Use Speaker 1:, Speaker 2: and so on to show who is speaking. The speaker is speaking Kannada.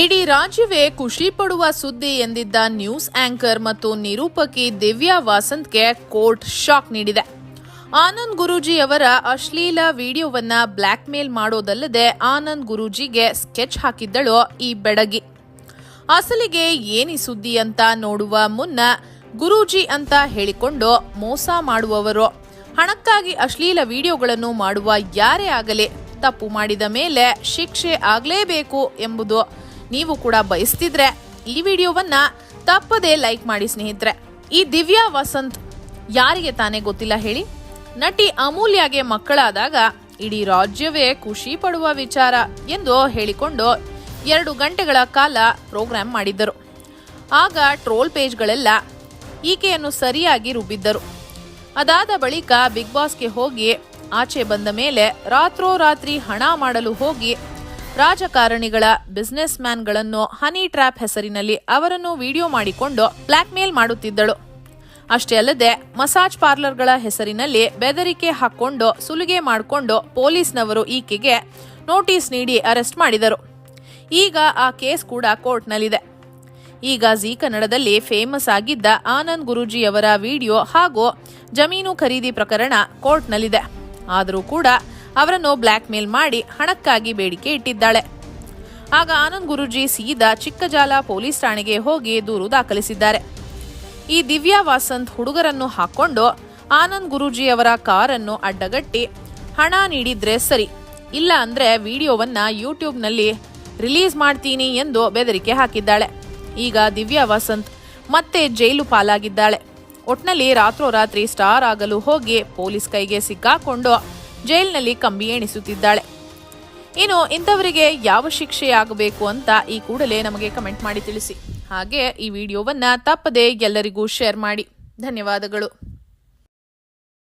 Speaker 1: ಇಡೀ ರಾಜ್ಯವೇ ಖುಷಿ ಪಡುವ ಸುದ್ದಿ ಎಂದಿದ್ದ ನ್ಯೂಸ್ ಆಂಕರ್ ಮತ್ತು ನಿರೂಪಕಿ ದಿವ್ಯಾ ವಾಸಂತ್ಗೆ ಕೋರ್ಟ್ ಶಾಕ್ ನೀಡಿದೆ. ಆನಂದ್ ಗುರೂಜಿ ಅವರ ಅಶ್ಲೀಲ ವಿಡಿಯೋವನ್ನ ಬ್ಲ್ಯಾಕ್ ಮೇಲ್ ಮಾಡೋದಲ್ಲದೆ ಆನಂದ್ ಗುರೂಜಿಗೆ ಸ್ಕೆಚ್ ಹಾಕಿದ್ದಳು ಈ ಬೆಡಗಿ. ಅಸಲಿಗೆ ಏನಿ ಸುದ್ದಿ ಅಂತ ನೋಡುವ ಮುನ್ನ ಗುರೂಜಿ ಅಂತ ಹೇಳಿಕೊಂಡು ಮೋಸ ಮಾಡುವವರು. ಹಣಕ್ಕಾಗಿ ಅಶ್ಲೀಲ ವಿಡಿಯೋಗಳನ್ನು ಮಾಡುವ ಯಾರೇ ಆಗಲಿ ತಪ್ಪು ಮಾಡಿದ ಮೇಲೆ ಶಿಕ್ಷೆ ಆಗಲೇಬೇಕು ಎಂಬುದು ನೀವು ಕೂಡ ಬಯಸ್ತಿದ್ರೆ ಈ ವಿಡಿಯೋವನ್ನ ತಪ್ಪದೇ ಲೈಕ್ ಮಾಡಿ ಸ್ನೇಹಿತರೆ. ಈ ದಿವ್ಯಾ ವಸಂತ್ ಯಾರಿಗೆ ತಾನೇ ಗೊತ್ತಿಲ್ಲ ಹೇಳಿ? ನಟಿ ಅಮೂಲ್ಯಗೆ ಮಕ್ಕಳಾದಾಗ ಇಡೀ ರಾಜ್ಯವೇ ಖುಷಿ ಪಡುವ ವಿಚಾರ ಎಂದು ಹೇಳಿಕೊಂಡು ಎರಡು ಗಂಟೆಗಳ ಕಾಲ ಪ್ರೋಗ್ರಾಂ ಮಾಡಿದ್ದರು. ಆಗ ಟ್ರೋಲ್ ಪೇಜ್ಗಳೆಲ್ಲ ಈಕೆಯನ್ನು ಸರಿಯಾಗಿ ರುಬ್ಬಿದ್ದರು. ಅದಾದ ಬಳಿಕ ಬಿಗ್ ಬಾಸ್ಗೆ ಹೋಗಿ ಆಚೆ ಬಂದ ಮೇಲೆ ರಾತ್ರೋರಾತ್ರಿ ಹಣ ಮಾಡಲು ಹೋಗಿ ರಾಜಕಾರಣಿಗಳ ಬಿಸ್ನೆಸ್ ಮ್ಯಾನ್ಗಳನ್ನು ಹನಿ ಟ್ರ್ಯಾಪ್ ಹೆಸರಿನಲ್ಲಿ ಅವರನ್ನು ವಿಡಿಯೋ ಮಾಡಿಕೊಂಡು ಬ್ಲ್ಯಾಕ್ಮೇಲ್ ಮಾಡುತ್ತಿದ್ದಳು. ಅಷ್ಟೇ ಅಲ್ಲದೆ, ಮಸಾಜ್ ಪಾರ್ಲರ್ಗಳ ಹೆಸರಿನಲ್ಲಿ ಬೆದರಿಕೆ ಹಾಕೊಂಡು ಸುಲಿಗೆ ಮಾಡಿಕೊಂಡು ಪೊಲೀಸ್ನವರು ಈಕೆಗೆ ನೋಟಿಸ್ ನೀಡಿ ಅರೆಸ್ಟ್ ಮಾಡಿದರು. ಈಗ ಆ ಕೇಸ್ ಕೂಡ ಕೋರ್ಟ್ನಲ್ಲಿದೆ. ಈಗ ಜಿ ಕನ್ನಡದಲ್ಲಿ ಫೇಮಸ್ ಆಗಿದ್ದ ಆನಂದ್ ಗುರೂಜಿಯವರ ವಿಡಿಯೋ ಹಾಗೂ ಜಮೀನು ಖರೀದಿ ಪ್ರಕರಣ ಕೋರ್ಟ್ನಲ್ಲಿದೆ. ಆದರೂ ಕೂಡ ಅವರನ್ನು ಬ್ಲ್ಯಾಕ್ ಮೇಲ್ ಮಾಡಿ ಹಣಕ್ಕಾಗಿ ಬೇಡಿಕೆ ಇಟ್ಟಿದ್ದಾಳೆ. ಆಗ ಆನಂದ್ ಗುರುಜಿ ಸೀದಾ ಚಿಕ್ಕಜಾಲ ಪೊಲೀಸ್ ಠಾಣೆಗೆ ಹೋಗಿ ದೂರು ದಾಖಲಿಸಿದ್ದಾರೆ. ಈ ದಿವ್ಯಾ ವಾಸಂತ್ ಹುಡುಗರನ್ನು ಹಾಕೊಂಡು ಆನಂದ್ ಗುರೂಜಿಯವರ ಕಾರನ್ನು ಅಡ್ಡಗಟ್ಟಿ ಹಣ ನೀಡಿದ್ರೆ ಸರಿ, ಇಲ್ಲ ಅಂದ್ರೆ ವಿಡಿಯೋವನ್ನ ಯೂಟ್ಯೂಬ್ನಲ್ಲಿ ರಿಲೀಸ್ ಮಾಡ್ತೀನಿ ಎಂದು ಬೆದರಿಕೆ ಹಾಕಿದ್ದಾಳೆ. ಈಗ ದಿವ್ಯಾ ವಸಂತ್ ಮತ್ತೆ ಜೈಲು ಪಾಲಾಗಿದ್ದಾಳೆ. ಒಟ್ನಲ್ಲಿ ರಾತ್ರೋರಾತ್ರಿ ಸ್ಟಾರ್ ಆಗಲು ಹೋಗಿ ಪೊಲೀಸ್ ಕೈಗೆ ಸಿಕ್ಕಾಕೊಂಡು ಜೈಲಿನಲ್ಲಿ ಕಂಬಿ ಎಣಿಸುತ್ತಿದ್ದಾಳೆ. ಇನ್ನು ಇಂಥವರಿಗೆ ಯಾವ ಶಿಕ್ಷೆಯಾಗಬೇಕು ಅಂತ ಈ ಕೂಡಲೇ ನಮಗೆ ಕಮೆಂಟ್ ಮಾಡಿ ತಿಳಿಸಿ. ಹಾಗೆ ಈ ವಿಡಿಯೋವನ್ನು ತಪ್ಪದೆ ಎಲ್ಲರಿಗೂ ಶೇರ್ ಮಾಡಿ. ಧನ್ಯವಾದಗಳು.